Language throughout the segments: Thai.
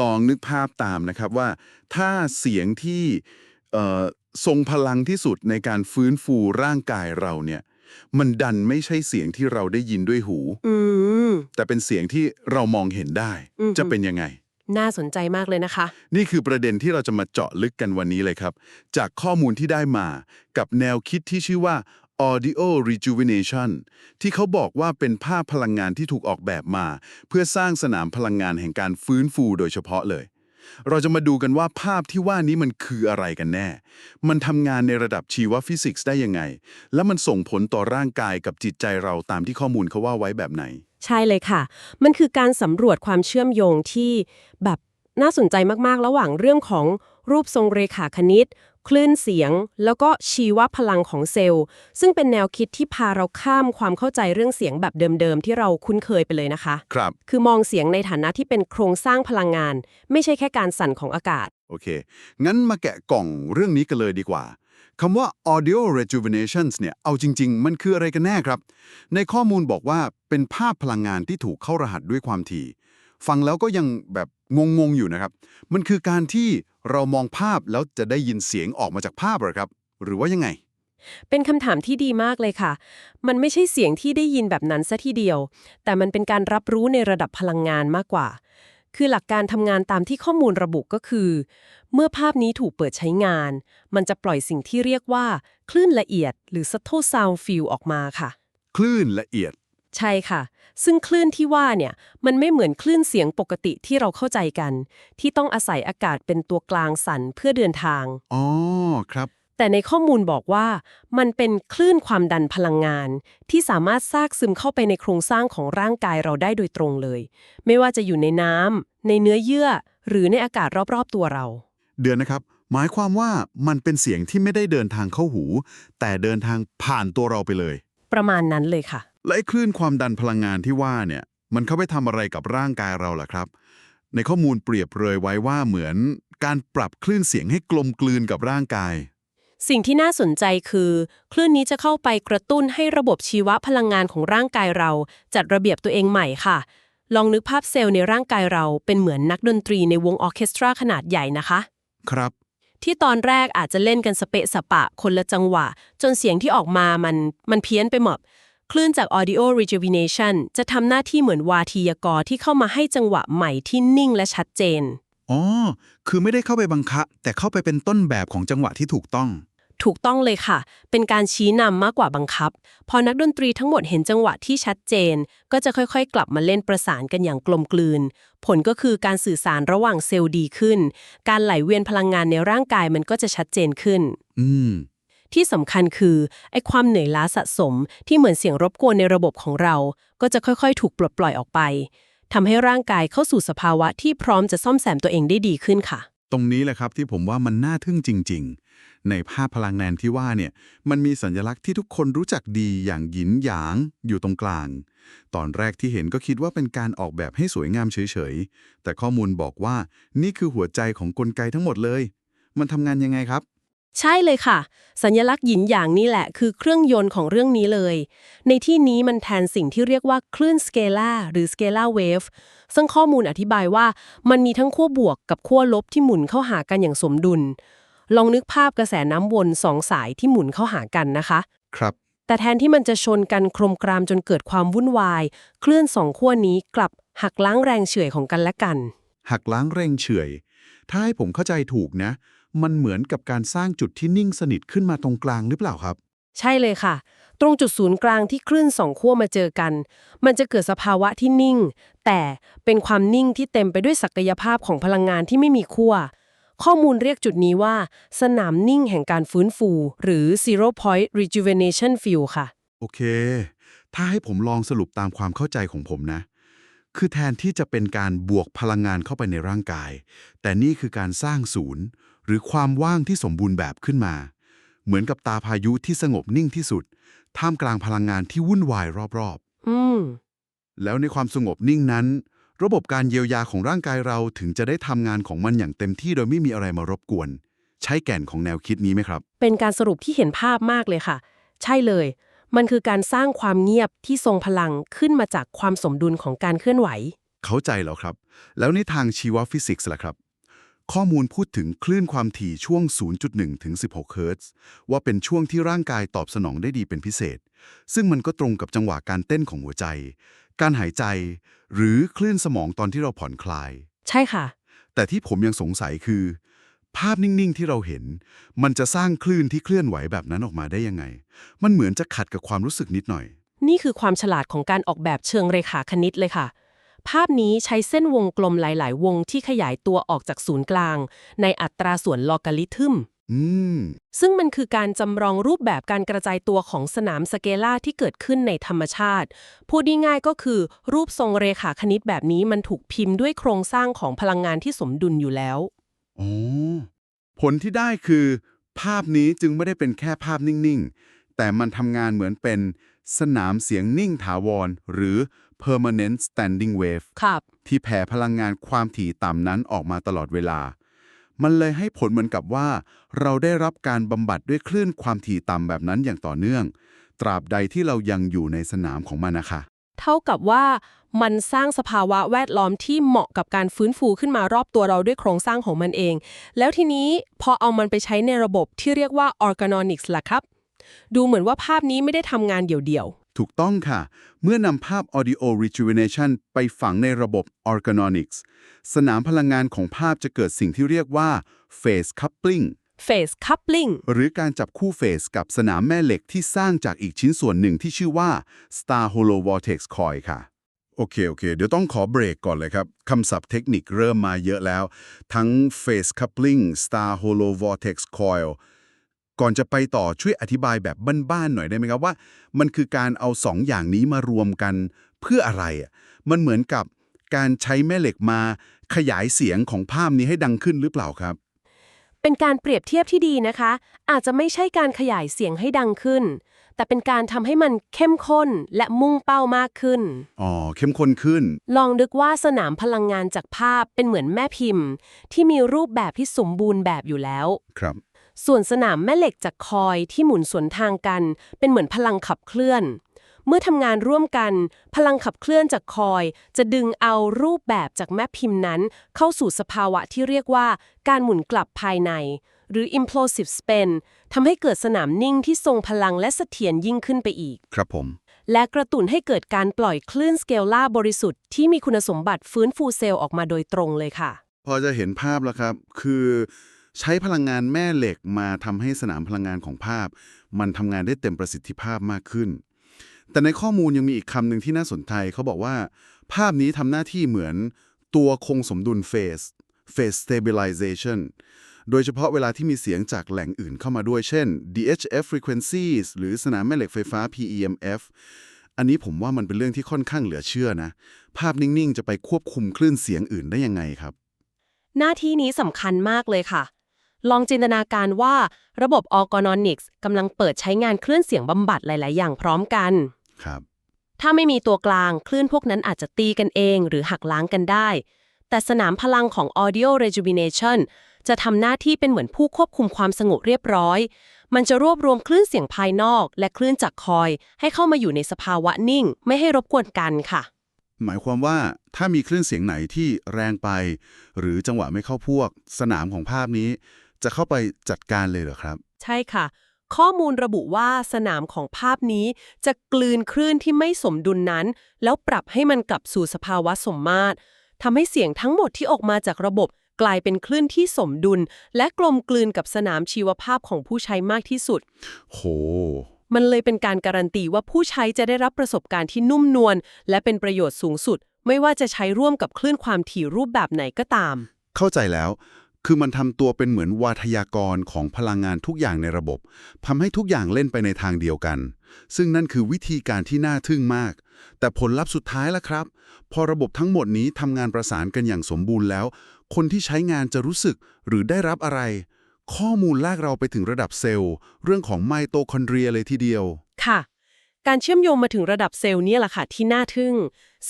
ลองนึกภาพตามนะครับว่า ถ้าเสียงที่เอ่อทรงพลังที่สุดในการฟื้นฟูร่างกายเราเนี่ย มันดันไม่ใช่เสียงที่เราได้ยินด้วยหูอืมแต่เป็นเสียงที่เรามองเห็นได้อือฮึจะเป็นยังไง น่าสนใจมากเลยนะคะ นี่คือประเด็นที่เราจะมาเจาะลึกกันวันนี้เลยครับ จากข้อมูลที่ได้มากับแนวคิดที่ชื่อว่า audio rejuvenation ที่เขาบอกว่าเป็นภาพพลังงานที่ถูกออกแบบมา เพื่อสร้างสนามพลังงานแห่งการฟื้นฟูโดยเฉพาะเลย เราจะมาดูกันว่าภาพที่ว่านี้มันคืออะไรกันแน่ มันทำงานในระดับชีวฟิสิกส์ได้ยังไง และมันส่งผลต่อร่างกายกับจิตใจเราตามที่ข้อมูลเขาว่าไว้แบบไหน ใช่เลยค่ะ มันคือการสำรวจความเชื่อมโยงที่แบบน่าสนใจมากๆ ระหว่างเรื่องของรูปทรงเรขาคณิต คลื่นเสียง แล้วก็ชีวพลังของเซลล์ ซึ่งเป็นแนวคิดที่พาเราข้ามความเข้าใจเรื่องเสียงแบบเดิมๆ ที่เราคุ้นเคยไปเลยนะคะ ครับ คือมองเสียงในฐานะที่เป็นโครงสร้างพลังงาน ไม่ใช่แค่การสั่นของอากาศ โอเค งั้นมาแกะกล่องเรื่องนี้กันเลยดีกว่าคำว่า audio rejuvenation เนี่ย เอาจริง ๆ มันคืออะไรกันแน่ครับ ในข้อมูลบอกว่าเป็นภาพพลังงานที่ถูกเข้ารหัสด้วยความถี่ ฟังแล้วก็ยังแบบ งงๆอยู่นะครับ มันคือการที่เรามองภาพแล้วจะได้ยินเสียงออกมาจากภาพเหรอครับ หรือว่ายังไง เป็นคำถามที่ดีมากเลยค่ะ มันไม่ใช่เสียงที่ได้ยินแบบนั้นซะทีเดียว แต่มันเป็นการรับรู้ในระดับพลังงานมากกว่า คือหลักการทำงานตามที่ข้อมูลระบุก็คือ เมื่อภาพนี้ถูกเปิดใช้งาน มันจะปล่อยสิ่งที่เรียกว่า คลื่นละเอียด หรือ subtle sound field ออกมาค่ะ คลื่นละเอียด ใช่ค่ะ ซึ่งคลื่นที่ว่าเนี่ยมันไม่เหมือนคลื่นเสียงปกติที่เราเข้าใจกัน ที่ต้องอาศัยอากาศเป็นตัวกลางสั่นเพื่อเดินทาง อ๋อ ครับ แต่ในข้อมูลบอกว่า มันเป็นคลื่นความดันพลังงาน ที่สามารถซากซึมเข้าไปในโครงสร้างของร่างกายเราได้โดยตรงเลย ไม่ว่าจะอยู่ในน้ำในเนื้อเยื่อ หรือในอากาศรอบๆตัวเรา เดือนนะครับ หมายความว่ามันเป็นเสียงที่ไม่ได้เดินทางเข้าหู แต่เดินทางผ่านตัวเราไปเลย ประมาณนั้นเลยค่ะ และไอ้คลื่นความดันพลังงานที่ว่าเนี่ย มันเข้าไปทำอะไรกับร่างกายเราล่ะครับ ในข้อมูลเปรียบเลยไว้ว่าเหมือนการปรับคลื่นเสียงให้กลมกลืนกับร่างกาย สิ่งที่น่าสนใจคือ คลื่นนี้จะเข้าไปกระตุ้นให้ระบบชีวพลังงานของร่างกายเรา จัดระเบียบตัวเองใหม่ค่ะ ลองนึกภาพเซลล์ในร่างกายเราเป็นเหมือนนักดนตรีในวงออร์เคสตราขนาดใหญ่นะคะ ครับ ที่ตอนแรกอาจจะเล่นกันสเปะสปะคนละจังหวะ จนเสียงที่ออกมามันมันเพี้ยนไปหมด คลื่นจาก audio rejuvenation จะทำหน้าที่เหมือนวาทียกรที่เข้ามาให้จังหวะใหม่ที่นิ่งและชัดเจน อ๋อ คือไม่ได้เข้าไปบังคับ แต่เข้าไปเป็นต้นแบบของจังหวะที่ถูกต้อง ถูกต้องเลยค่ะ เป็นการชี้นำมากกว่าบังคับ พอนักดนตรีทั้งหมดเห็นจังหวะที่ชัดเจน ก็จะค่อยๆ กลับมาเล่นประสานกันอย่างกลมกลืน ผลก็คือการสื่อสารระหว่างเซลล์ดีขึ้น การไหลเวียนพลังงานในร่างกายมันก็จะชัดเจนขึ้น อืม ที่สำคัญคือไอ้ความเหนื่อยล้าสะสมที่เหมือนเสียงรบกวนในระบบของเรา ก็จะค่อยๆ ถูกปลดปล่อยออกไปทำให้ร่างกายเข้าสู่สภาวะที่พร้อมจะซ่อมแซมตัวเองได้ดีขึ้นค่ะ ตรงนี้แหละครับที่ผมว่ามันน่าทึ่งจริง ๆ ในภาพพลังงานที่ว่าเนี่ยมันมีสัญลักษณ์ที่ทุกคนรู้จักดีอย่างหยินหยางอยู่ตรงกลาง ตอนแรกที่เห็นก็คิดว่าเป็นการออกแบบให้สวยงามเฉยๆแต่ข้อมูลบอกว่านี่คือหัวใจของกลไกทั้งหมดเลย มันทำงานยังไงครับ ใช่เลยค่ะ สัญลักษณ์หยินหยางนี่แหละคือเครื่องยนต์ของเรื่องนี้เลย ในที่นี้มันแทนสิ่งที่เรียกว่าคลื่นสเกลาหรือสเกลาเวฟซึ่งข้อมูลอธิบายว่ามันมีทั้งขั้วบวกกับขั้วลบที่หมุนเข้าหากันอย่างสมดุล ลองนึกภาพกระแสน้ำวนสองสายที่หมุนเข้าหากันนะคะ ครับ แต่แทนที่มันจะชนกันโครมกรามจนเกิดความวุ่นวายคลื่นสองขั้วนี้กลับหักล้างแรงเฉื่อยของกันและกัน หักล้างเร่งเฉื่อย ถ้าให้ผมเข้าใจถูกนะ มันเหมือนกับการสร้างจุดที่นิ่งสนิทขึ้นมาตรงกลางหรือเปล่าครับ ใช่เลยค่ะ ตรงจุดศูนย์กลางที่คลื่นสองขั้วมาเจอกัน มันจะเกิดสภาวะที่นิ่ง แต่เป็นความนิ่งที่เต็มไปด้วยศักยภาพของพลังงานที่ไม่มีขั้วข้อมูลเรียกจุดนี้ว่า สนามนิ่งแห่งการฟื้นฟู หรือ zero point rejuvenation field ค่ะ โอเค ถ้าให้ผมลองสรุปตามความเข้าใจของผมนะ คือแทนที่จะเป็นการบวกพลังงานเข้าไปในร่างกาย แต่นี่คือการสร้างศูนย์ หรือความว่างที่สมบูรณ์แบบขึ้นมา เหมือนกับตาพายุที่สงบนิ่งที่สุด ท่ามกลางพลังงานที่วุ่นวายรอบอืมๆแล้วในความสงบนิ่งนั้น ระบบการเยียวยาของร่างกายเราถึงจะได้ทำงานของมันอย่างเต็มที่โดยไม่มีอะไรมารบกวน ใช้แก่นของแนวคิดนี้ไหมครับ เป็นการสรุปที่เห็นภาพมากเลยค่ะ ใช่เลย มันคือการสร้างความเงียบที่ทรงพลังขึ้นมาจากความสมดุลของการเคลื่อนไหว เข้าใจแล้วครับ แล้วในทางชีวฟิสิกส์ล่ะครับ ข้อมูลพูดถึงคลื่นความถี่ช่วง 0.1 ถึง 16 เฮิรตซ์ว่าเป็นช่วงที่ร่างกายตอบสนองได้ดีเป็นพิเศษ ซึ่งมันก็ตรงกับจังหวะการเต้นของหัวใจ การหายใจ หรือคลื่นสมองตอนที่เราผ่อนคลาย ใช่ค่ะ แต่ที่ผมยังสงสัยคือ ภาพนิ่งๆที่เราเห็น มันจะสร้างคลื่นที่เคลื่อนไหวแบบนั้นออกมาได้ยังไง มันเหมือนจะขัดกับความรู้สึกนิดหน่อย นี่คือความฉลาดของการออกแบบเชิงเรขาคณิตเลยค่ะ ภาพนี้ใช้เส้นวงกลมหลาย ๆ วงที่ขยายตัวออกจากศูนย์กลาง ในอัตราส่วนลอการิทึมอืมซึ่งมันคือการจำลองรูปแบบการกระจายตัวของสนามสเกลาที่เกิดขึ้นในธรรมชาติ พูดง่ายๆก็คือรูปทรงเรขาคณิตแบบนี้มันถูกพิมพ์ด้วยโครงสร้างของพลังงานที่สมดุลอยู่แล้ว อ๋อ ผลที่ได้คือ ภาพนี้จึงไม่ได้เป็นแค่ภาพนิ่ง ๆ แต่มันทำงานเหมือนเป็นสนามเสียงนิ่งถาวร หรือ permanent standing wave ครับ ที่แผ่พลังงานความถี่ต่ำนั้นออกมาตลอดเวลา มันเลยให้ผลเหมือนกับว่า เราได้รับการบำบัดด้วยคลื่นความถี่ต่ำแบบนั้นอย่างต่อเนื่อง ตราบใดที่เรายังอยู่ในสนามของมันนะคะ เท่ากับว่า มันสร้างสภาวะแวดล้อมที่เหมาะกับการฟื้นฟูขึ้นมารอบตัวเราด้วยโครงสร้างของมันเอง แล้วทีนี้พอเอามันไปใช้ในระบบที่เรียกว่า organonics ล่ะครับ ดูเหมือนว่าภาพนี้ไม่ได้ทำงานเดี่ยวถูกต้องค่ะ เมื่อนำภาพ audio rejuvenation ไปฝังในระบบ organonics สนามพลังงานของภาพจะเกิดสิ่งที่เรียกว่า phase coupling ๆ phase coupling หรือการจับคู่เฟสกับสนามแม่เหล็กที่สร้างจากอีกชิ้นส่วนหนึ่งที่ชื่อว่า Star Hollow Vortex Coil ค่ะ โอเค โอเค เดี๋ยวต้องขอเบรกก่อนเลยครับ คำศัพท์เทคนิคเริ่มมาเยอะแล้ว ทั้ง Phase Coupling Star holovortex Coil ก่อนจะไปต่อช่วยอธิบายแบบบ้านๆหน่อยได้ไหมครับว่า มันคือการเอาสองอย่างนี้มารวมกันเพื่ออะไรอะมันเหมือนกับการใช้แม่เหล็กมาขยายเสียงของภาพนี้ให้ดังขึ้นหรือเปล่าครับ เป็นการเปรียบเทียบที่ดีนะคะ อาจจะไม่ใช่การขยายเสียงให้ดังขึ้น แต่เป็นการทำให้มันเข้มข้นและมุ่งเป้ามากขึ้น อ๋อ เข้มข้นขึ้น ลองนึกว่าสนามพลังงานจากภาพเป็นเหมือนแม่พิมพ์ ที่มีรูปแบบที่สมบูรณ์แบบอยู่แล้ว ครับ ส่วนสนามแม่เหล็กจากคอยที่หมุนสวนทางกัน เป็นเหมือนพลังขับเคลื่อน เมื่อทำงานร่วมกัน พลังขับเคลื่อนจากคอย จะดึงเอารูปแบบจากแม่พิมพ์นั้น เข้าสู่สภาวะที่เรียกว่า การหมุนกลับภายใน หรือ implosive spin ทำให้เกิดสนามนิ่งที่ทรงพลังและเสถียรยิ่งขึ้นไปอีก ครับผม และกระตุ้นให้เกิดการปล่อยคลื่นสเกลล่าบริสุทธิ์ที่มีคุณสมบัติฟื้นฟูเซลล์ออกมาโดยตรงเลยค่ะ พอจะเห็นภาพแล้วครับ คือ ใช้พลังงานแม่เหล็กมาทำให้สนามพลังงานของภาพ มันทำงานได้เต็มประสิทธิภาพมากขึ้น แต่ในข้อมูลยังมีอีกคำหนึ่งที่น่าสนใจเขาบอกว่า ภาพนี้ทำหน้าที่เหมือนตัวคงสมดุล phase phase stabilization โดยเฉพาะเวลาที่มีเสียงจากแหล่งอื่นเข้ามาด้วยเช่น DHF frequencies หรือสนามแม่เหล็กไฟฟ้า PEMF อันนี้ผมว่ามันเป็นเรื่องที่ค่อนข้างเหลือเชื่อนะ ภาพนิ่ง ๆ จะไปควบคุมคลื่นเสียงอื่นได้ยังไงครับ หน้าที่นี้สำคัญมากเลยค่ะ ลองจินตนาการว่าระบบ organonics กำลังเปิดใช้งานคลื่นเสียงบำบัดหลาย ๆ อย่างพร้อมกัน ครับ ถ้าไม่มีตัวกลางคลื่นพวกนั้นอาจจะตีกันเอง หรือหักล้างกันได้ แต่สนามพลังของ audio rejuvenation จะทำหน้าที่เป็นเหมือนผู้ควบคุมความสงบเรียบร้อย มันจะรวบรวมคลื่นเสียงภายนอก และคลื่นจากคอย ให้เข้ามาอยู่ในสภาวะนิ่ง ไม่ให้รบกวนกันค่ะ หมายความว่าถ้ามีคลื่นเสียงไหนที่แรงไป หรือจังหวะไม่เข้าพวก สนามของภาพนี้ จะเข้าไปจัดการเลยเหรอครับ ใช่ค่ะ ข้อมูลระบุว่าสนามของภาพนี้ จะกลืนคลื่นที่ไม่สมดุลนั้น แล้วปรับให้มันกลับสู่สภาวะสมมาตรทำให้เสียงทั้งหมดที่ออกมาจากระบบ กลายเป็นคลื่นที่สมดุล และกลมกลืนกับสนามชีวภาพของผู้ใช้มากที่สุด โห มันเลยเป็นการการันตีว่าผู้ใช้จะได้รับประสบการณ์ที่นุ่มนวลและเป็นประโยชน์สูงสุด ไม่ว่าจะใช้ร่วมกับคลื่นความถี่รูปแบบไหนก็ตาม เข้าใจแล้ว คือมันทำตัวเป็นเหมือนวาทยากรของพลังงานทุกอย่างในระบบทำให้ทุกอย่างเล่นไปในทางเดียวกัน ซึ่งนั่นคือวิธีการที่น่าทึ่งมาก แต่ผลลัพธ์สุดท้ายล่ะครับ พอระบบทั้งหมดนี้ทำงานประสานกันอย่างสมบูรณ์แล้ว คนที่ใช้งานจะรู้สึกหรือได้รับอะไร ข้อมูลลากเราไปถึงระดับเซลล์ เรื่องของไมโตคอนเดรียเลยทีเดียว ค่ะ การเชื่อมโยงมาถึงระดับเซลล์เนี่ยแหละค่ะที่น่าทึ่ง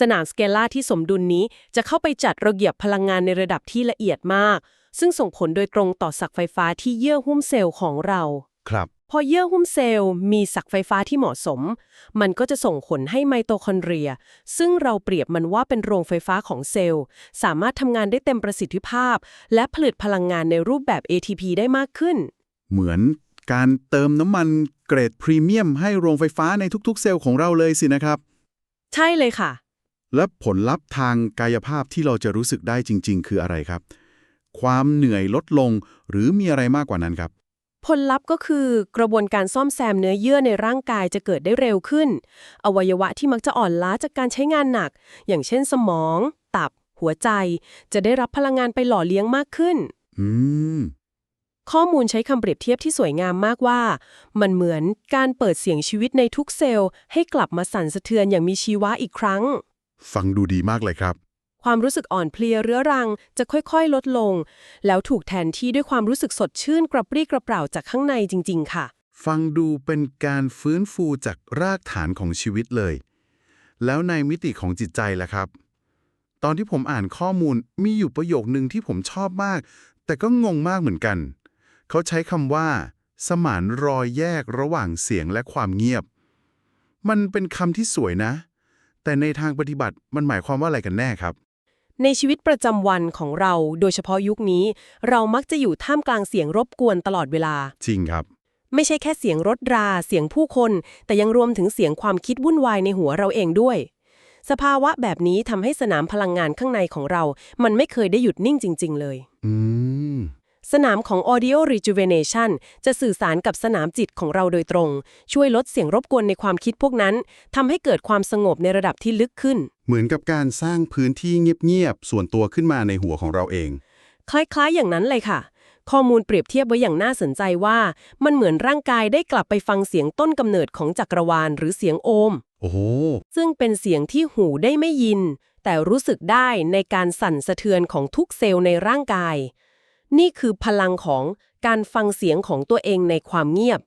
สนามสเกลล่าที่สมดุลนี้จะเข้าไปจัดระเบียบพลังงานในระดับที่ละเอียดมาก ซึ่งส่งผลโดยตรงต่อสักไฟฟ้าที่เยื่อหุ้มเซลล์ของเรา ครับ พอเยื่อหุ้มเซลล์มีศักไฟฟ้าที่เหมาะสม มันก็จะส่งผลให้ไมโตคอนเดรีย ซึ่งเราเปรียบมันว่าเป็นโรงไฟฟ้าของเซลล์ สามารถทำงานได้เต็มประสิทธิภาพ และผลิตพลังงานในรูปแบบ ATP ได้มากขึ้น เหมือนการเติมน้ำมันเกรดพรีเมียมให้โรงไฟฟ้าในทุกๆ เซลล์ของเราเลยสินะครับ ใช่เลยค่ะ และผลลัพธ์ทางกายภาพที่เราจะรู้สึกได้จริง ๆ คืออะไรครับ ความเหนื่อยลดลงหรือมีอะไรมากกว่านั้นครับ ผลลัพธ์ก็คือกระบวนการซ่อมแซมเนื้อเยื่อในร่างกายจะเกิดได้เร็วขึ้น อวัยวะที่มักจะอ่อนล้าจากการใช้งานหนัก อย่างเช่นสมอง ตับ หัวใจ จะได้รับพลังงานไปหล่อเลี้ยงมากขึ้น อืม ข้อมูลใช้คำเปรียบเทียบที่สวยงามมากว่า มันเหมือนการเปิดเสียงชีวิตในทุกเซลล์ให้กลับมาสั่นสะเทือนอย่างมีชีวะอีกครั้ง ฟังดูดีมากเลยครับ ความรู้สึกอ่อนเพลียเรื้อรังจะค่อยๆ ลดลง แล้วถูกแทนที่ด้วยความรู้สึกสดชื่นกระปรี้กระเปร่าจากข้างในจริง ๆ ค่ะ ฟังดูเป็นการฟื้นฟูจากรากฐานของชีวิตเลย แล้วในมิติของจิตใจล่ะครับ ตอนที่ผมอ่านข้อมูลมีอยู่ประโยคหนึ่งที่ผมชอบมาก แต่ก็งงมากเหมือนกัน เขาใช้คำว่า สมานรอยแยกระหว่างเสียงและความเงียบ มันเป็นคำที่สวยนะแต่ในทางปฏิบัติมันหมายความว่าอะไรกันแน่ครับ ในชีวิตประจำวันของเรา โดยเฉพาะยุคนี้ เรามักจะอยู่ท่ามกลางเสียงรบกวนตลอดเวลา จริงครับ ไม่ใช่แค่เสียงรถรา เสียงผู้คน แต่ยังรวมถึงเสียงความคิดวุ่นวายในหัวเราเองด้วย สภาวะแบบนี้ทำให้สนามพลังงานข้างในของเรา มันไม่เคยได้หยุดนิ่งจริง ๆ เลย อืม สนามของ Audio Rejuvenation จะสื่อสารกับสนามจิตของเราโดยตรง ช่วยลดเสียงรบกวนในความคิดพวกนั้นทำให้เกิดความสงบในระดับที่ลึกขึ้น เหมือนกับการสร้างพื้นที่เงียบๆส่วนตัวขึ้นมาในหัวของเราเอง คล้ายๆ อย่างนั้นเลยค่ะ ข้อมูลเปรียบเทียบไว้อย่างน่าสนใจว่า มันเหมือนร่างกายได้กลับไปฟังเสียงต้นกำเนิดของจักรวาลหรือเสียงโอม โอ้โหซึ่งเป็นเสียงที่หูได้ไม่ยิน แต่รู้สึกได้ในการสั่นสะเทือนของทุกเซลล์ในร่างกาย นี่คือพลังของการฟังเสียงของตัวเองในความเงียบ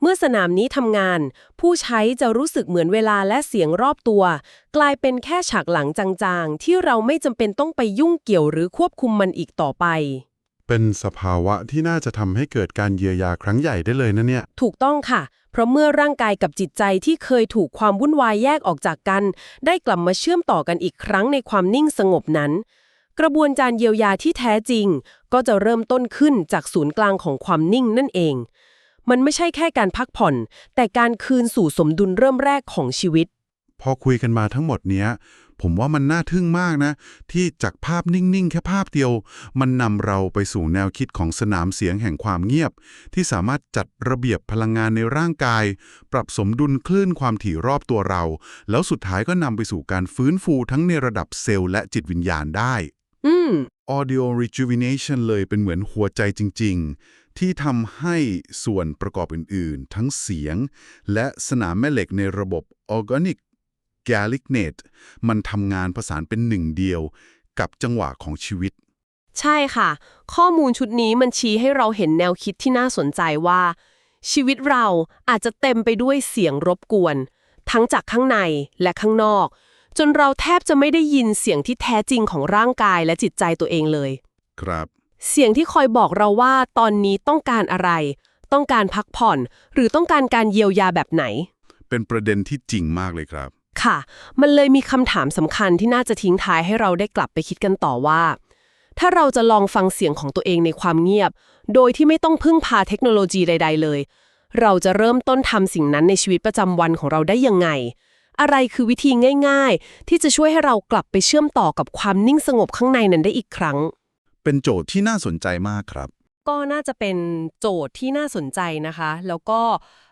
เมื่อสนามนี้ทำงาน ผู้ใช้จะรู้สึกเหมือนเวลาและเสียงรอบตัว กลายเป็นแค่ฉากหลังจางๆ ที่เราไม่จำเป็นต้องไปยุ่งเกี่ยวหรือควบคุมมันอีกต่อไป เป็นสภาวะที่น่าจะทำให้เกิดการเยียวยาครั้งใหญ่ได้เลยนะเนี่ย ถูกต้องค่ะ เพราะเมื่อร่างกายกับจิตใจที่เคยถูกความวุ่นวายแยกออกจากกัน ได้กลับมาเชื่อมต่อกันอีกครั้งในความนิ่งสงบนั้น กระบวนการเยียวยาที่แท้จริง ก็จะเริ่มต้นขึ้นจากศูนย์กลางของความนิ่งนั่นเอง มันไม่ใช่แค่การพักผ่อน แต่การคืนสู่สมดุลเริ่มแรกของชีวิต พอคุยกันมาทั้งหมดเนี้ย ผมว่ามันน่าทึ่งมากนะ ที่จากภาพนิ่งๆ แค่ภาพเดียว มันนำเราไปสู่แนวคิดของสนามเสียงแห่งความเงียบ ที่สามารถจัดระเบียบพลังงานในร่างกาย ปรับสมดุลคลื่นความถี่รอบตัวเรา แล้วสุดท้ายก็นำไปสู่การฟื้นฟูทั้งในระดับเซลล์และจิตวิญญาณได้ อืม Audio Rejuvenation เลยเป็นเหมือนหัวใจจริง ๆ ที่ทำให้ส่วนประกอบอื่น ๆ ทั้งเสียง และสนามแม่เหล็กในระบบ Organic g a l i c n e t มันทำงานประสานเป็นหนึ่งเดียว กับจังหวะของชีวิต ใช่ค่ะ ข้อมูลชุดนี้มันชี้ให้เราเห็นแนวคิดที่น่าสนใจว่า ชีวิตเราอาจจะเต็มไปด้วยเสียงรบกวน ทั้งจากข้างในและข้างนอก จนเราแทบจะไม่ได้ยินเสียงที่แท้จริงของร่างกายและจิตใจตัวเองเลย ครับ เสียงที่คอยบอกเราว่าตอนนี้ต้องการอะไร ต้องการพักผ่อน หรือต้องการการเยียวยาแบบไหน เป็นประเด็นที่จริงมากเลยครับ ค่ะ มันเลยมีคำถามสำคัญที่น่าจะทิ้งท้ายให้เราได้กลับไปคิดกันต่อว่า ถ้าเราจะลองฟังเสียงของตัวเองในความเงียบ โดยที่ไม่ต้องพึ่งพาเทคโนโลยีใด ๆ เลย เราจะเริ่มต้นทำสิ่งนั้นในชีวิตประจำวันของเราได้ยังไง อะไรคือวิธีง่าย ๆ ที่จะช่วยให้เรากลับไปเชื่อมต่อกับความนิ่งสงบข้างในนั้นได้อีกครั้ง เป็นโจทย์ที่น่าสนใจมากครับ ก็น่าจะเป็นโจทย์ที่น่าสนใจนะคะ แล้วก็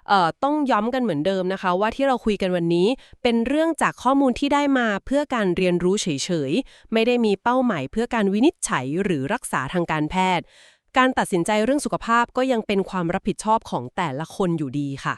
เอ่อต้องย้ำกันเหมือนเดิมนะคะ ว่าที่เราคุยกันวันนี้ เป็นเรื่องจากข้อมูลที่ได้มาเพื่อการเรียนรู้เฉยๆ ไม่ได้มีเป้าหมายเพื่อการวินิจฉัยหรือรักษาทางการแพทย์ การตัดสินใจเรื่องสุขภาพก็ยังเป็นความรับผิดชอบของแต่ละคนอยู่ดีค่ะ